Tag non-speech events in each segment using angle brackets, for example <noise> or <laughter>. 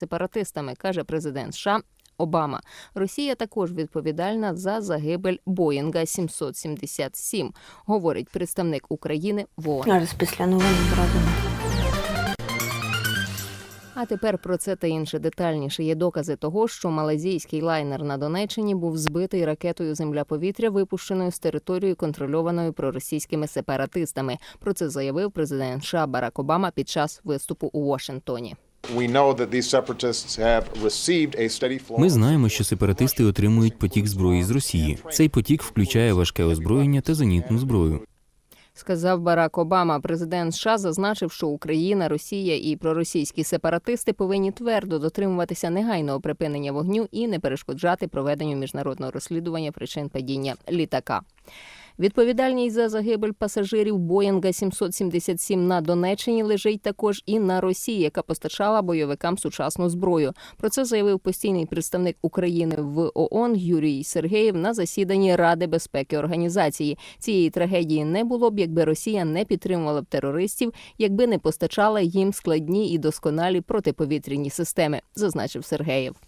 сепаратистами, каже президент США. Обама Росія також відповідальна за загибель Боїнга 777, говорить представник України в ООН. Зараз після новин зрадимо. А тепер про це та інше детальніше. Є докази того, що малазійський лайнер на Донеччині був збитий ракетою земля-повітря, випущеною з території, контрольованої проросійськими сепаратистами. Про це заявив президент США Барак Обама під час виступу у Вашингтоні. We know that these separatists have received a steady flow. Ми знаємо, що сепаратисти отримують потік зброї з Росії. Цей потік включає важке озброєння та зенітну зброю. Сказав Барак Обама. Президент США зазначив, що Україна, Росія і проросійські сепаратисти повинні твердо дотримуватися негайного припинення вогню і не перешкоджати проведенню міжнародного розслідування причин падіння літака. Відповідальність за загибель пасажирів Боїнга 777 на Донеччині лежить також і на Росії, яка постачала бойовикам сучасну зброю. Про це заявив постійний представник України в ООН Юрій Сергеєв на засіданні Ради безпеки організації. Цієї трагедії не було б, якби Росія не підтримувала б терористів, якби не постачала їм складні і досконалі протиповітряні системи, зазначив Сергеєв.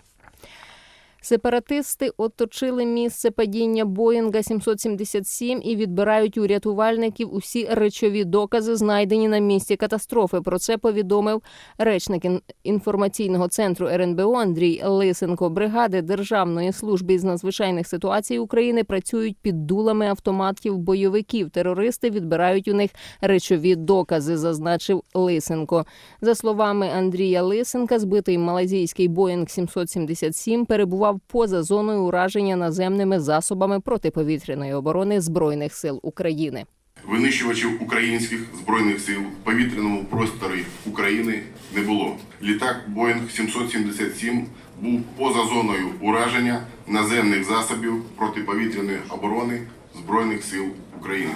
Сепаратисти оточили місце падіння Боїнга 777 і відбирають у рятувальників усі речові докази, знайдені на місці катастрофи. Про це повідомив речник інформаційного центру РНБО Андрій Лисенко. Бригади Державної служби з надзвичайних ситуацій України працюють під дулами автоматів бойовиків. Терористи відбирають у них речові докази, зазначив Лисенко. За словами Андрія Лисенка, збитий малазійський Боїнг 777 перебував поза зоною ураження наземними засобами протиповітряної оборони збройних сил України. Винищувачів українських збройних сил в повітряному просторі України не було. Літак Боїнг 777 був поза зоною ураження наземних засобів протиповітряної оборони збройних сил України.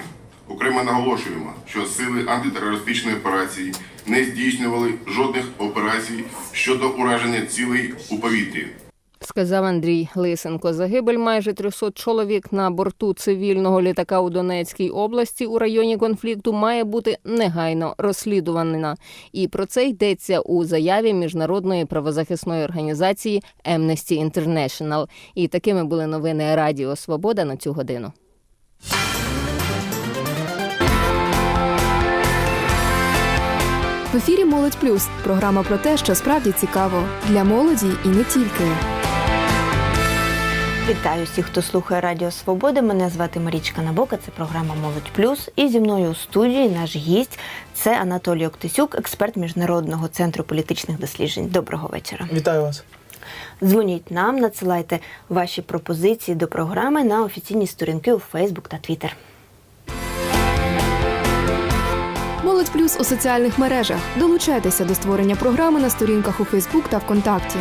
Окремо наголошуємо, що сили антитерористичної операції не здійснювали жодних операцій щодо ураження цілей у повітрі. Сказав Андрій Лисенко. Загибель майже 300 чоловік на борту цивільного літака у Донецькій області у районі конфлікту має бути негайно розслідувана. І про це йдеться у заяві міжнародної правозахисної організації Amnesty International. І такими були новини Радіо Свобода на цю годину. В ефірі Молодь Плюс програма про те, що справді цікаво для молоді і не тільки. Вітаю всіх, хто слухає Радіо Свобода. Мене звати Марічка Набока. Це програма Молодь Плюс. І зі мною у студії наш гість це Анатолій Октисюк, експерт міжнародного центру політичних досліджень. Доброго вечора. Вітаю вас. Дзвоніть нам, надсилайте ваші пропозиції до програми на офіційні сторінки у Фейсбук та Твіттер. Молодь Плюс у соціальних мережах. Долучайтеся до створення програми на сторінках у Фейсбук та ВКонтакті.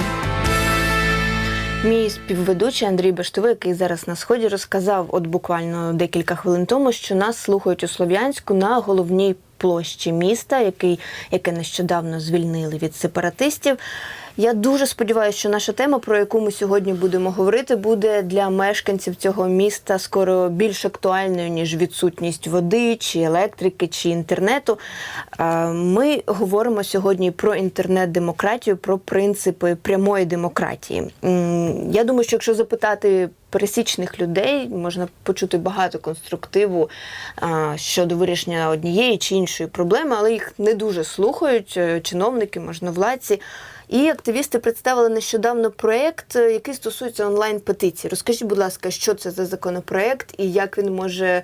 Мій співведучий Андрій Баштови, який зараз на сході, розказав от буквально декілька хвилин тому, що нас слухають у Слов'янську на головній площі міста, який, яке нещодавно звільнили від сепаратистів. Я дуже сподіваюся, що наша тема, про яку ми сьогодні будемо говорити, буде для мешканців цього міста скоро більш актуальною, ніж відсутність води, чи електрики, чи інтернету. Ми говоримо сьогодні про інтернет-демократію, про принципи прямої демократії. Я думаю, що якщо запитати пересічних людей, можна почути багато конструктиву а, щодо вирішення однієї чи іншої проблеми, але їх не дуже слухають е, чиновники, можновладці. І активісти представили нещодавно проєкт, е, який стосується онлайн-петиції. Розкажіть, будь ласка, що це за законопроєкт і як він може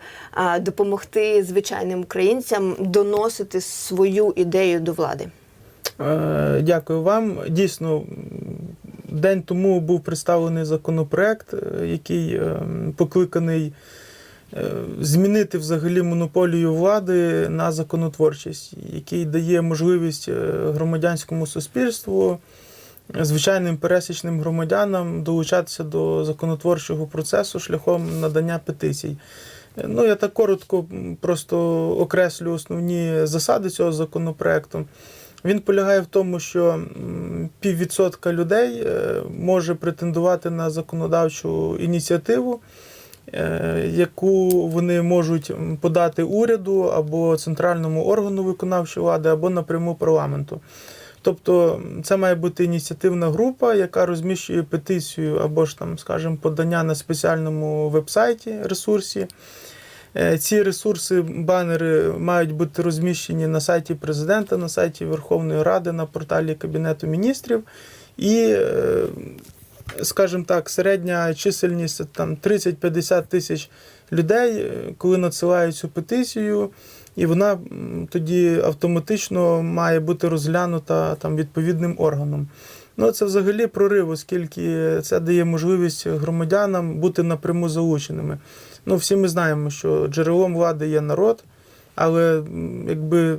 допомогти звичайним українцям доносити свою ідею до влади? Е, Дякую вам. Дійсно, день тому був представлений законопроект, е, який е, покликаний змінити взагалі монополію влади на законотворчість, який дає можливість е, громадянському суспільству, е, звичайним пересічним громадянам долучатися до законотворчого процесу шляхом надання петицій. Е, Ну, я так коротко просто окреслю основні засади цього законопроекту. Він полягає в тому, що піввідсотка людей е, може претендувати на законодавчу ініціативу, е, яку вони можуть подати уряду або центральному органу виконавчої влади, або напряму парламенту. Тобто це має бути ініціативна група, яка розміщує петицію або ж там, скажімо, подання на спеціальному вебсайті ресурсі. Е, Ці ресурси, банери мають бути розміщені на сайті президента, на сайті Верховної Ради, на порталі Кабінету міністрів. І, е, скажімо так, середня чисельність там 30-50 тисяч людей, е, коли надсилають цю петицію, і вона тоді автоматично має бути розглянута там відповідним органом. Ну, це взагалі прорив, оскільки це дає можливість громадянам бути напряму залученими. Ну, всі ми знаємо, що джерелом влади є народ, але якби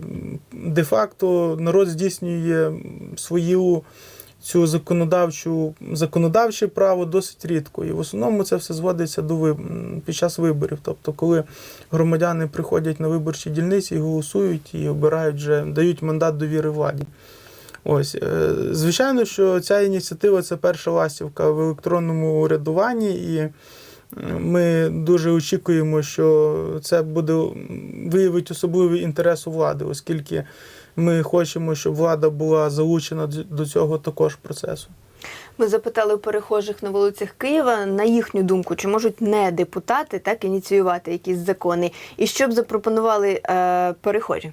де-факто народ здійснює свою цю законодавчу законодавче право досить рідко. І в основному це все зводиться до виб... під час виборів. Тобто, коли громадяни приходять на виборчі дільниці і голосують і обирають вже, дають мандат довіри владі. Ось, е, звичайно, що ця ініціатива це перша ластівка в електронному урядуванні, і ми дуже очікуємо, що це буде виявить особливий інтерес у влади, оскільки ми хочемо, щоб влада була залучена до цього також процесу. Ми запитали перехожих на вулицях Києва на їхню думку, чи можуть не депутати так ініціювати якісь закони, і що б запропонували е, перехожі.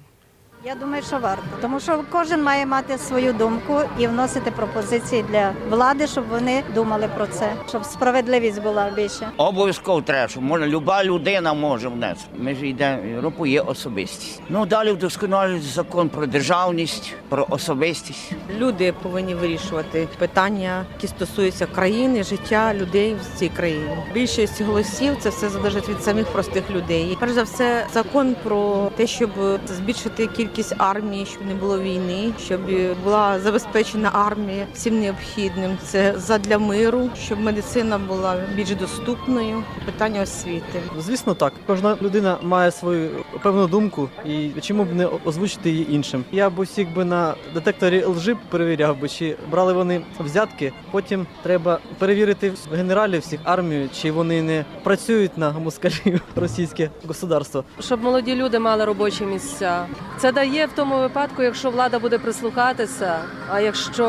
Я думаю, що варто, тому що кожен має мати свою думку і вносити пропозиції для влади, щоб вони думали про це, щоб справедливість була більше. Обов'язково треба, щоб можна, люба людина може внести. Ми ж йдемо в Європу, є особистість. Ну далі вдосконалюють закон про державність, про особистість. Люди повинні вирішувати питання, які стосуються країни, життя людей в цій країні. Більшість голосів це все залежить від самих простих людей. І, перш за все, закон про те, щоб збільшити кількість армії, щоб не було війни, щоб була забезпечена армія всім необхідним. Це задля миру, щоб медицина була більш доступною. Питання освіти. Звісно, так. Кожна людина має свою певну думку, і чому б не озвучити її іншим. Я б усіх би на детекторі лжи перевіряв би, чи брали вони взятки. Потім треба перевірити в генералів всіх армію, чи вони не працюють на москалів російське государство. щоб молоді люди мали робочі місця. Це дає в тому випадку, якщо влада буде прислухатися. А якщо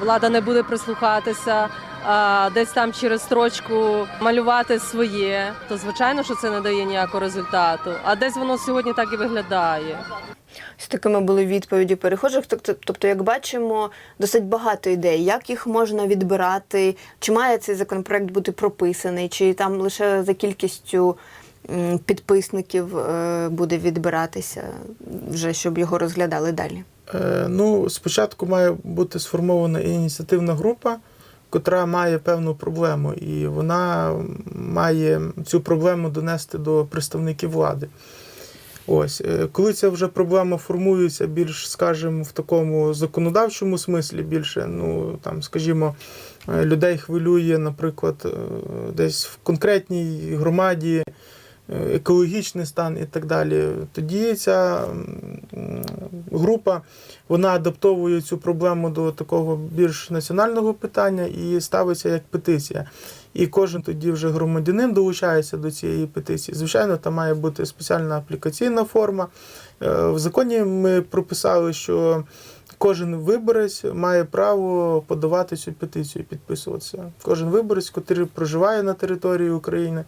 влада не буде прислухатися, а десь там через строчку малювати своє, то звичайно, що це не дає ніякого результату. А десь воно сьогодні так і виглядає. З такими були відповіді перехожих. Тобто, як бачимо, досить багато ідей, як їх можна відбирати, чи має цей законопроект бути прописаний, чи там лише за кількістю підписників е, буде відбиратися, вже щоб його розглядали далі. Е, Ну, спочатку має бути сформована ініціативна група, котра має певну проблему, і вона має цю проблему донести до представників влади. Ось, е, коли ця вже проблема формується більш, скажімо, в такому законодавчому смислі, більше, ну там, скажімо, людей хвилює, наприклад, десь в конкретній громаді екологічний стан і так далі. Тоді ця група вона адаптовує цю проблему до такого більш національного питання і ставиться як петиція. І кожен тоді вже громадянин долучається до цієї петиції. Звичайно, там має бути спеціальна аплікаційна форма. Е, В законі ми прописали, що кожен виборець має право подавати цю петицію, підписуватися. Кожен виборець, який проживає на території України.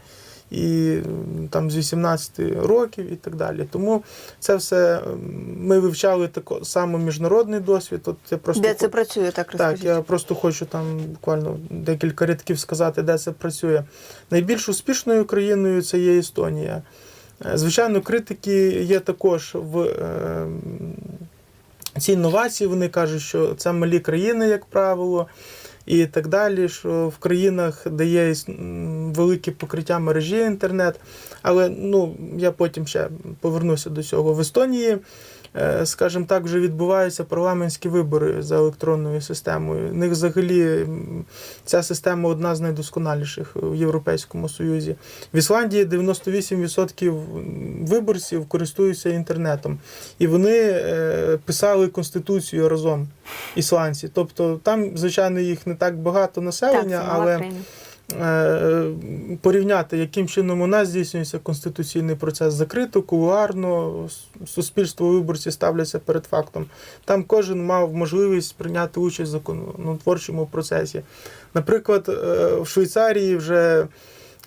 І там з 18 років і так далі. Тому це все ми вивчали тако саме міжнародний досвід. От я просто Де це працює, так розкажіть? так, я просто хочу там буквально декілька рядків сказати, де це працює. Найбільш успішною країною це є Естонія. Е, Звичайно, критики є також в е, цій новації. Вони кажуть, що це малі країни, як правило, і так далі. Що в країнах, де є велике покриття мережі інтернет. Але ну, я потім ще повернуся до цього. В Естонії е, скажімо так, вже відбуваються парламентські вибори за електронною системою. У них взагалі ця система одна з найдосконаліших в Європейському Союзі. В Ісландії 98% виборців користуються інтернетом. І вони е, писали конституцію разом, ісландці. Тобто там, звичайно, їх не так багато населення, мала але. країна. Е, порівняти, яким чином у нас здійснюється конституційний процес закрито, кулуарно, суспільство виборці ставляться перед фактом. Там кожен мав можливість прийняти участь в законотворчому процесі. Наприклад, е, в Швейцарії вже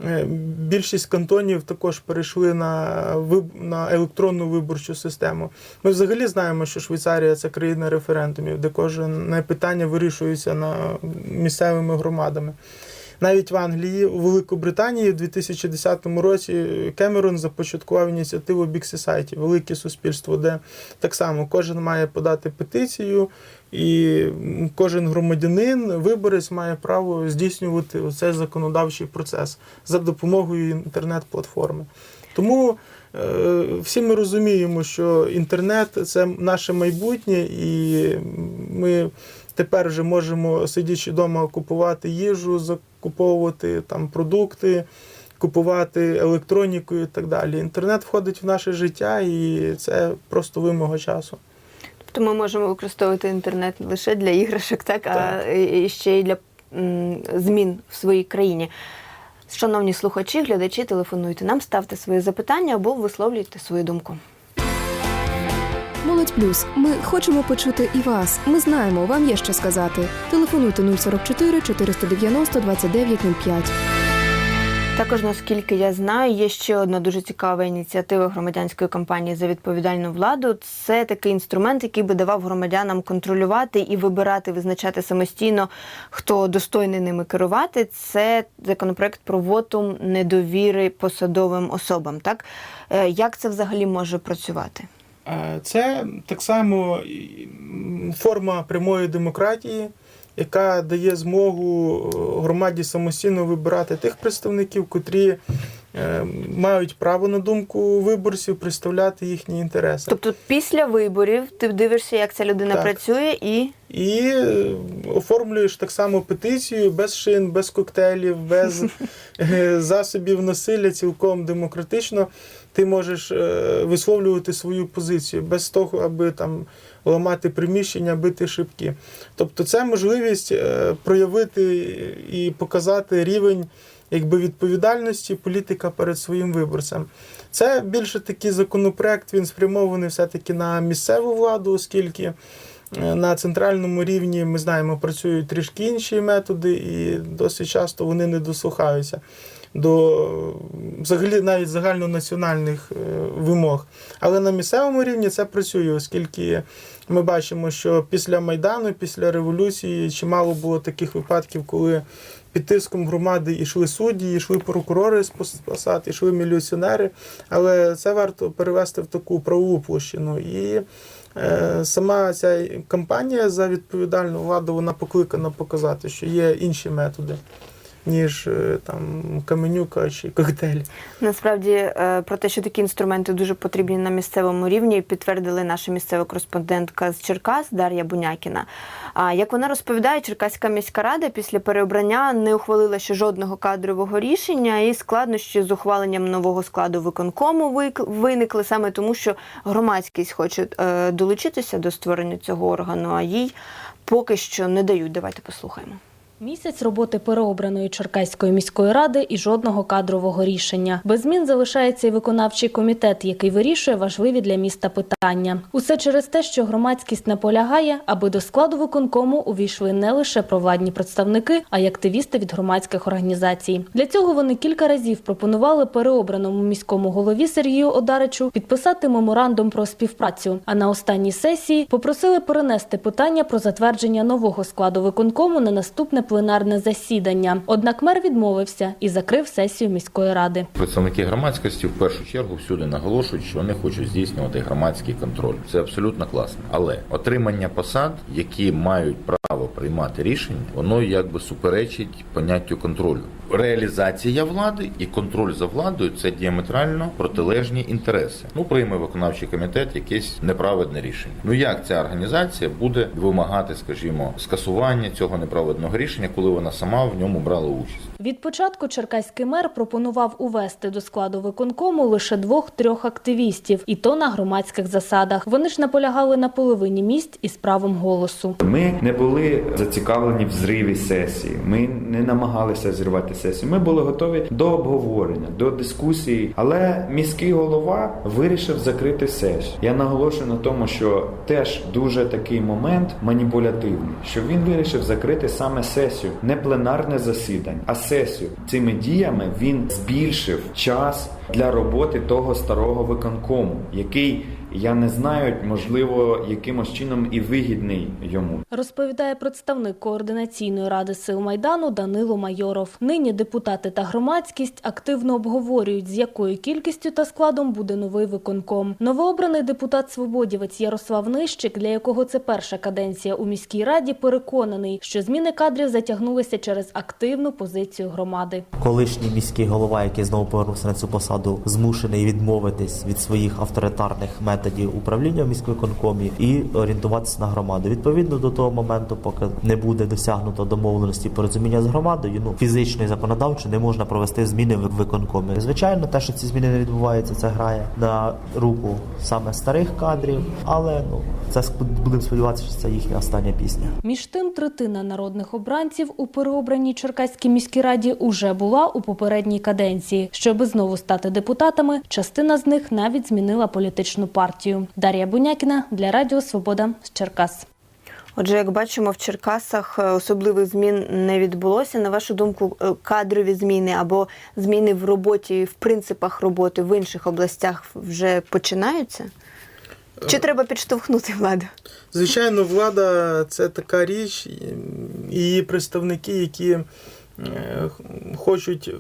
е, більшість кантонів також перейшли на, на електронну виборчу систему. Ми взагалі знаємо, що Швейцарія це країна референдумів, де кожне питання вирішується на місцевими громадами. Навіть в Англії, у Великобританії в 2010 році Кемерон започаткував ініціативу Big Society, велике суспільство, де так само кожен має подати петицію, і кожен громадянин, виборець має право здійснювати цей законодавчий процес за допомогою інтернет-платформи. Тому е, всі ми розуміємо, що інтернет це наше майбутнє, і ми тепер вже можемо, сидячи вдома, купувати їжу, закуповувати там продукти, купувати електроніку і так далі. Інтернет входить в наше життя, і це просто вимога часу. Тобто ми можемо використовувати інтернет не лише для іграшок, так, а і ще й для змін в своїй країні. Шановні слухачі, глядачі, телефонуйте нам, ставте свої запитання або висловлюйте свою думку. Молодь Плюс. Ми хочемо почути і вас. Ми знаємо, вам є що сказати. Телефонуйте 044 490 2905. Також, наскільки я знаю, є ще одна дуже цікава ініціатива громадянської кампанії за відповідальну владу. Це такий інструмент, який би давав громадянам контролювати і вибирати, визначати самостійно, хто достойний ними керувати. Це законопроект про вотум недовіри посадовим особам. Так Е, як це взагалі може працювати? Це так само форма прямої демократії, яка дає змогу е, громаді самостійно вибирати тих представників, котрі е, мають право на думку виборців, представляти їхні інтереси. Тобто, після виборів ти дивишся, як ця людина Так. працює, і І е, оформлюєш так само петицію без шин, без коктейлів, без <laughs> засобів насилля, цілком демократично. Ти можеш е, висловлювати свою позицію без того, аби там ламати приміщення, бити шибки. Тобто, це можливість е, проявити і показати рівень якби відповідальності політика перед своїм виборцем. Це більше такий законопроект, він спрямований все-таки на місцеву владу, оскільки. Е, На центральному рівні ми знаємо, працюють трішки інші методи, і досить часто вони не дослухаються до взагалі навіть загальнонаціональних е, вимог. Але на місцевому рівні це працює, оскільки ми бачимо, що після Майдану, після революції чимало було таких випадків, коли під тиском громади йшли судді, йшли прокурори з посад, йшли міліціонери. Але це варто перевести в таку правову площину. І Сама ця кампанія за відповідальну владу вона покликана показати, що є інші методи, ніж е, там каменюка чи коктейль. Насправді е, про те, що такі інструменти дуже потрібні на місцевому рівні, підтвердили наша місцева кореспондентка з Черкас Дар'я Бунякіна. А як вона розповідає, Черкаська міська рада після переобрання не ухвалила ще жодного кадрового рішення, і складнощі з ухваленням нового складу виконкому вик- виникли саме тому, що громадськість хоче е, долучитися до створення цього органу, а їй поки що не дають. Давайте послухаємо. Місяць роботи переобраної Черкаської міської ради і жодного кадрового рішення. Без змін залишається і виконавчий комітет, який вирішує важливі для міста питання. Усе через те, що громадськість наполягає, аби до складу виконкому увійшли не лише провладні представники, а й активісти від громадських організацій. Для цього вони кілька разів пропонували переобраному міському голові Сергію Одаричу підписати меморандум про співпрацю. А на останній сесії попросили перенести питання про затвердження нового складу виконкому на наступне пленарне засідання. Однак мер відмовився і закрив сесію міської ради. Представники громадськості в першу чергу всюди наголошують, що вони хочуть здійснювати громадський контроль. Це абсолютно класно. Але отримання посад, які мають право приймати рішення, воно якби суперечить поняттю контролю. Реалізація влади і контроль за владою це діаметрально протилежні інтереси. Ну прийме виконавчий комітет якесь неправедне рішення. Ну як ця організація буде вимагати, скажімо, скасування цього неправедного рішення, коли вона сама в ньому брала участь? Від початку черкаський мер пропонував увести до складу виконкому лише двох-трьох активістів, і то на громадських засадах. Вони ж наполягали на половині місць із правом голосу. Ми не були зацікавлені в зриві сесії. Ми не намагалися зірвати сесію. Ми були готові до обговорення, до дискусії, але міський голова вирішив закрити сесію. Я наголошую на тому, що теж дуже такий момент маніпулятивний, що він вирішив закрити саме сесію, не пленарне засідання, а сесію. Цими діями він збільшив час для роботи того старого виконкому, який я не знаю, можливо, якимось чином і вигідний йому. Розповідає представник координаційної ради сил майдану Данило Майоров. Нині депутати та громадськість активно обговорюють, з якою кількістю та складом буде новий виконком. Новообраний депутат свободівець Ярослав Нищик, для якого це перша каденція у міській раді, переконаний, що зміни кадрів затягнулися через активну позицію громади. колишній міський голова, який знову повернувся на цю посаду, змушений відмовитись від своїх авторитарних методів управління в міськвиконкомі і орієнтуватися на громаду. Відповідно до того моменту, поки не буде досягнуто домовленості порозуміння з громадою, ну фізично і законодавчо не можна провести зміни в виконкомі. Звичайно, те, що ці зміни не відбуваються, це грає на руку саме старих кадрів, але ну це будемо сподіватися, що це їхня остання пісня. Між тим, третина народних обранців у переобраній Черкаській міській раді уже була у попередній каденції. Щоби знову стати депутатами, частина з них навіть змінила політичну партію. Дар'я Бунякіна для Радіо Свобода з Черкас. Отже, як бачимо, в Черкасах е, особливих змін не відбулося. На вашу думку, е, кадрові зміни або зміни в роботі, в принципах роботи в інших областях вже починаються? Чи треба підштовхнути владу? Звичайно, влада це така річ, і її представники, які е, хочуть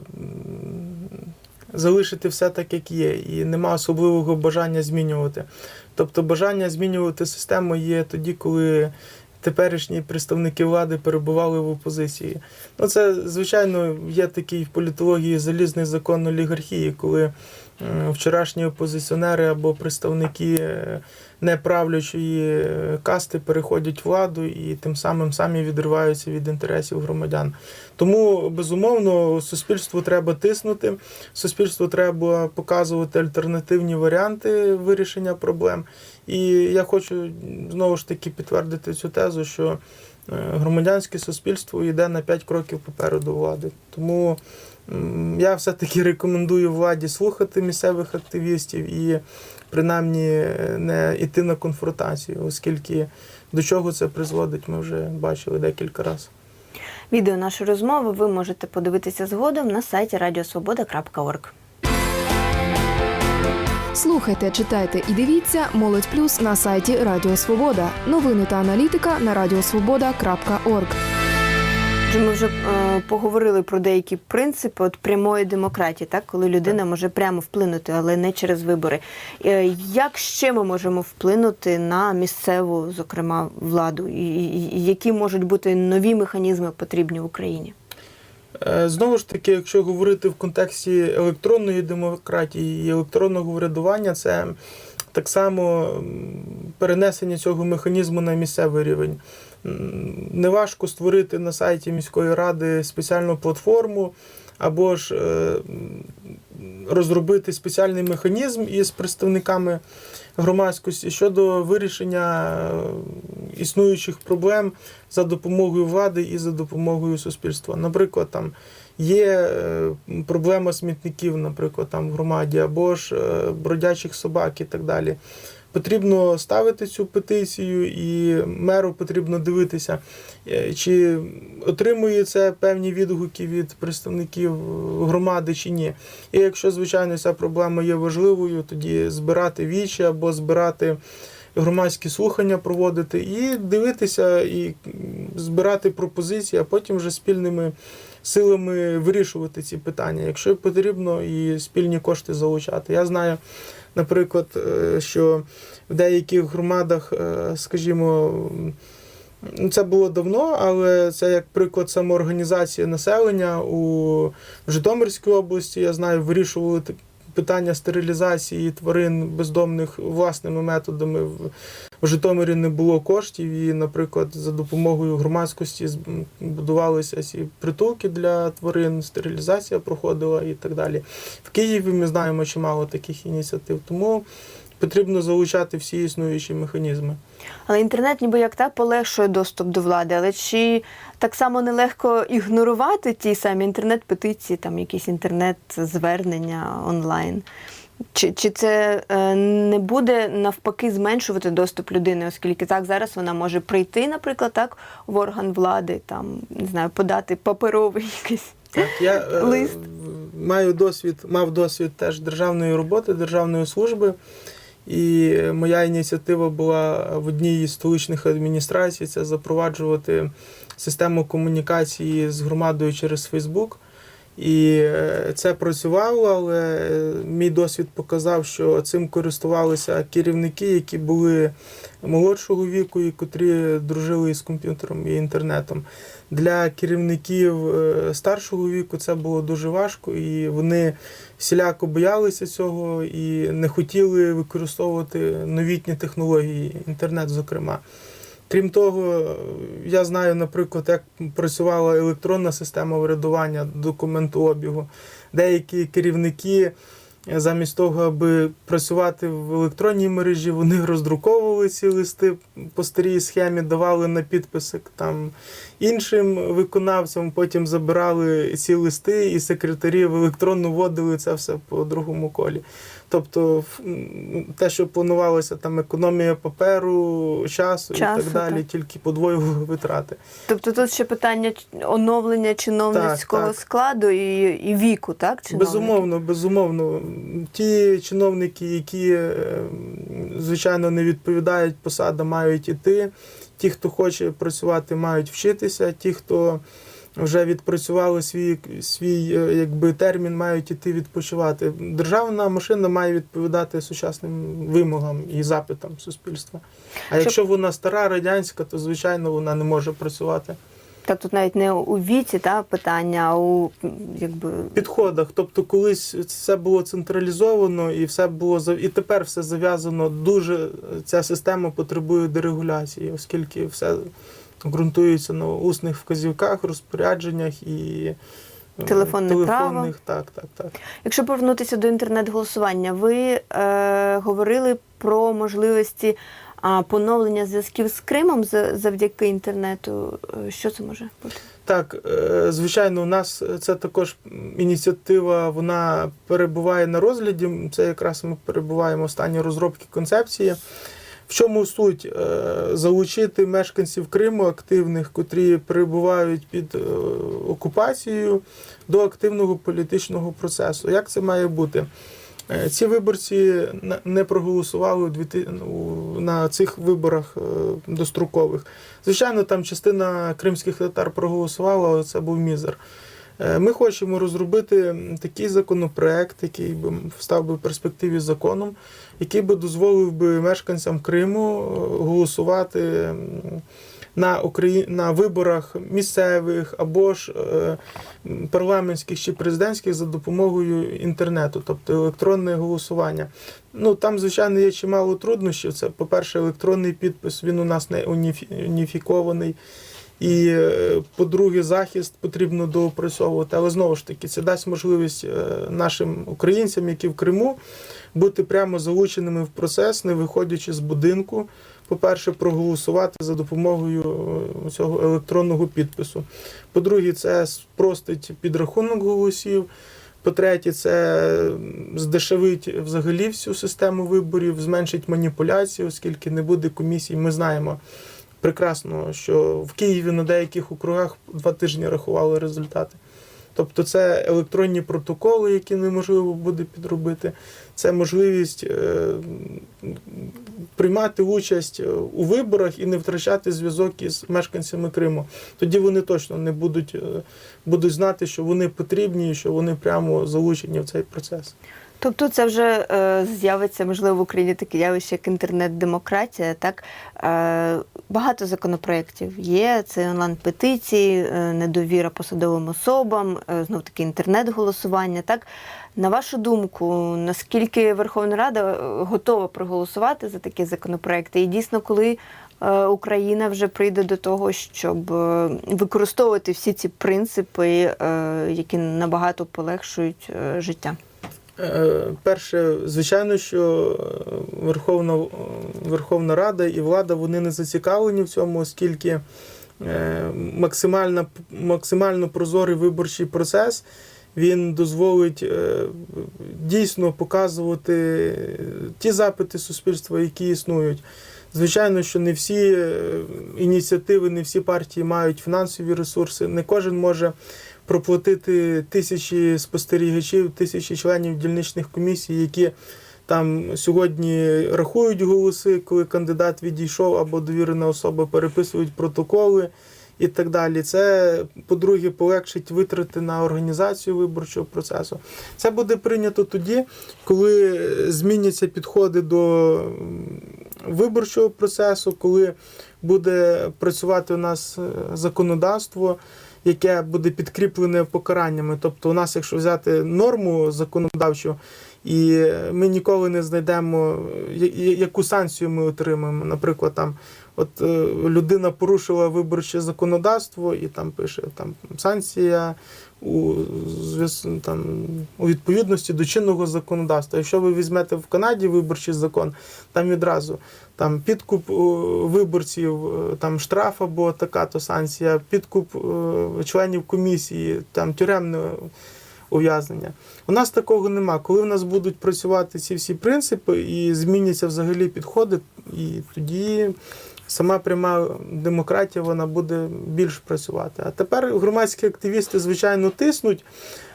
залишити все так, як є, і нема особливого бажання змінювати. Тобто бажання змінювати систему є тоді, коли теперішні представники влади перебували в опозиції. Ну, це, звичайно, є такий в політології залізний закон олігархії, коли вчорашні опозиціонери або представники е, неправлячої е, касти переходять владу і тим самим самі відриваються від інтересів громадян. Тому, безумовно, суспільству треба тиснути, суспільству треба показувати альтернативні варіанти вирішення проблем. І я хочу знову ж таки підтвердити цю тезу, що е, громадянське суспільство йде на 5 кроків попереду влади. Тому я все-таки рекомендую владі слухати місцевих активістів і принаймні е, не йти на конфронтацію, оскільки до чого це призводить, ми вже бачили декілька разів. Відео нашої розмови ви можете подивитися згодом на сайті radiosvoboda.org. Слухайте, читайте і дивіться Молодь Плюс на сайті Радіо Свобода. Новини та аналітика на радіосвобода.орг. Ми вже е, поговорили про деякі принципи от прямої демократії, так коли людина може прямо вплинути, але не через вибори. Е, як ще ми можемо вплинути на місцеву, зокрема, владу, і, і які можуть бути нові механізми потрібні в Україні? Е, Знову ж таки, якщо говорити в контексті електронної демократії і електронного врядування, це так само перенесення цього механізму на місцевий рівень. Неважко створити на сайті міської ради спеціальну платформу або ж е, розробити спеціальний механізм із представниками громадськості щодо вирішення е, існуючих проблем за допомогою влади і за допомогою суспільства. Наприклад, там є е, проблема смітників, наприклад, там в громаді, або ж е, бродячих собак і так далі. Потрібно ставити цю петицію, і меру потрібно дивитися, е, чи отримує це певні відгуки від представників громади чи ні. І якщо, звичайно, ця проблема є важливою, тоді збирати вічі або збирати громадські слухання проводити і дивитися, і збирати пропозиції, а потім вже спільними силами вирішувати ці питання, якщо потрібно, і спільні кошти залучати. Я знаю, наприклад, е, що в деяких громадах, е, скажімо, Це було давно, але це як приклад самоорганізації населення у Житомирській області. Я знаю, вирішували питання стерилізації тварин бездомних власними методами. В- Житомирі не було коштів, і, наприклад, за допомогою громадськості будувалися ці притулки для тварин, стерилізація проходила і так далі. В Києві ми знаємо чимало таких ініціатив. Тому потрібно залучати всі існуючі механізми. Але інтернет ніби як так полегшує доступ до влади, але чи так само нелегко ігнорувати ті самі інтернет-петиції, там якісь інтернет-звернення онлайн? Чи, чи це е, не буде навпаки зменшувати доступ людини, оскільки так зараз вона може прийти, наприклад, так в орган влади, там не знаю, подати паперовий якийсь Так, я е, лист? маю досвід, мав досвід теж державної роботи, державної служби. І моя ініціатива була в одній із столичних адміністрацій це запроваджувати систему комунікації з громадою через Фейсбук. І е, це працювало, але е, мій досвід показав, що цим користувалися керівники, які були молодшого віку і котрі дружили із комп'ютером і інтернетом. Для керівників е, старшого віку це було дуже важко, і вони всіляко боялися цього і не хотіли використовувати новітні технології, інтернет, зокрема. Крім того, я знаю, наприклад, як працювала електронна система врядування документообігу. Деякі керівники, замість того, аби працювати в електронній мережі, вони роздруковували ці листи по старій схемі, давали на підписи там іншим виконавцям, потім забирали ці листи, і секретарі в електронну вводили це все по другому колі. Тобто те, що планувалося, там економія паперу, часу, і так далі, так. тільки подвоювали <laughs> витрати. Тобто тут ще питання оновлення чиновницького Так, так. складу і, і віку, так? чиновників? Безумовно, безумовно. Ті чиновники, які, е, звичайно, не відповідають посадам, мають іти. Ті, хто хоче працювати, мають вчитися. Ті, хто вже відпрацювали свій, свій е, якби, термін, мають іти відпочивати. Державна машина має відповідати сучасним вимогам і запитам суспільства. А Щоб- якщо вона стара, радянська, то звичайно вона не може працювати. Та тут навіть не у віці та, питання, а у якби, підходах. Тобто, колись це було централізовано і все було і тепер все зав'язано. Дуже ця система потребує дерегуляції, оскільки все ґрунтується на усних вказівках, розпорядженнях і е, Телефонне телефонних. Так, так, так. Якщо повернутися до інтернет-голосування, ви е, говорили про можливості а, поновлення зв'язків з Кримом завдяки інтернету. Е, Що це може бути? Так, е, звичайно, у нас це також ініціатива, вона перебуває на розгляді. Це якраз ми перебуваємо в стані розробки концепції. В чому суть? Е, Залучити мешканців Криму активних, котрі перебувають під е, окупацією до активного політичного процесу. Як це має бути? Е, Ці виборці не проголосували на цих виборах дострокових. Звичайно, там частина кримських татар проголосувала, але це був мізер. Е, Ми хочемо розробити такий законопроект, який би став би в перспективі законом, який би дозволив би мешканцям Криму е, голосувати на, Украї... на виборах місцевих або ж е, парламентських чи президентських за допомогою інтернету, тобто електронне голосування. Ну там, звичайно, є чимало труднощів. Це, по-перше, електронний підпис, він у нас не уніфі- уніфікований. І, е, по-друге, захист потрібно доопрацьовувати. Але знову ж таки, це дасть можливість е, нашим українцям, які в Криму, бути прямо залученими в процес, не виходячи з будинку. По-перше, проголосувати за допомогою е, цього електронного підпису. По-друге, це спростить підрахунок голосів. По-третє, це здешевить взагалі всю систему виборів, зменшить маніпуляції, оскільки не буде комісій. Ми знаємо прекрасно, що в Києві на деяких округах два тижні рахували результати. Тобто це електронні протоколи, які неможливо буде підробити, це можливість е, приймати участь е, у виборах і не втрачати зв'язок із мешканцями Криму. Тоді вони точно не будуть, е, будуть знати, що вони потрібні що вони прямо залучені в цей процес. Тобто це вже е, з'явиться, можливо, в Україні таке явище, як інтернет-демократія. Так? Е, багато законопроєктів є. Це онлайн-петиції, е, недовіра посадовим особам, е, знов таки інтернет-голосування. Так? На вашу думку, наскільки Верховна Рада е, готова проголосувати за такі законопроекти? І дійсно, коли е, Україна вже прийде до того, щоб е, використовувати всі ці принципи, е, які набагато полегшують е, життя? Е, Перше, звичайно, що е, Верховна, Верховна Рада і влада вони не зацікавлені в цьому, оскільки е, максимально, максимально прозорий виборчий процес він дозволить е, дійсно показувати ті запити суспільства, які існують. Звичайно, що не всі е, ініціативи, не всі партії мають фінансові ресурси, не кожен може проплатити тисячі спостерігачів, тисячі членів дільничних комісій, які там сьогодні рахують голоси, коли кандидат відійшов або довірена особа переписують протоколи і так далі. Це, по-друге, полегшить витрати на організацію виборчого процесу. Це буде прийнято тоді, коли зміняться підходи до виборчого процесу, коли буде працювати у нас законодавство, яке буде підкріплене покараннями. Тобто, у нас, якщо взяти норму законодавчу, і ми ніколи не знайдемо, яку санкцію ми отримаємо. Наприклад, там от е, людина порушила виборче законодавство і там пише там санкція у там у відповідності до чинного законодавства. Якщо ви візьмете в Канаді виборчий закон, там відразу там підкуп виборців, е, там штраф або така то санкція, підкуп е, членів комісії, там тюремне ув'язнення. У нас такого нема. Коли в нас будуть працювати ці всі принципи і зміняться взагалі підходи, і тоді сама пряма демократія вона буде більш працювати. А тепер громадські активісти, звичайно, тиснуть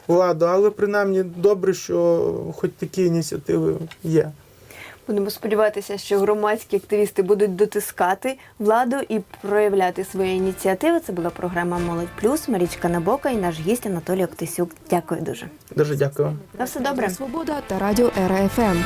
владу, але принаймні добре, що хоч такі ініціативи є. Будемо сподіватися, що громадські активісти будуть дотискати владу і проявляти свої ініціативи. Це була програма Молодь Плюс, Марічка Набока і наш гість Анатолій Октисюк. Дякую дуже. Дуже дякую. На все добре. Свобода та радіо РФМ.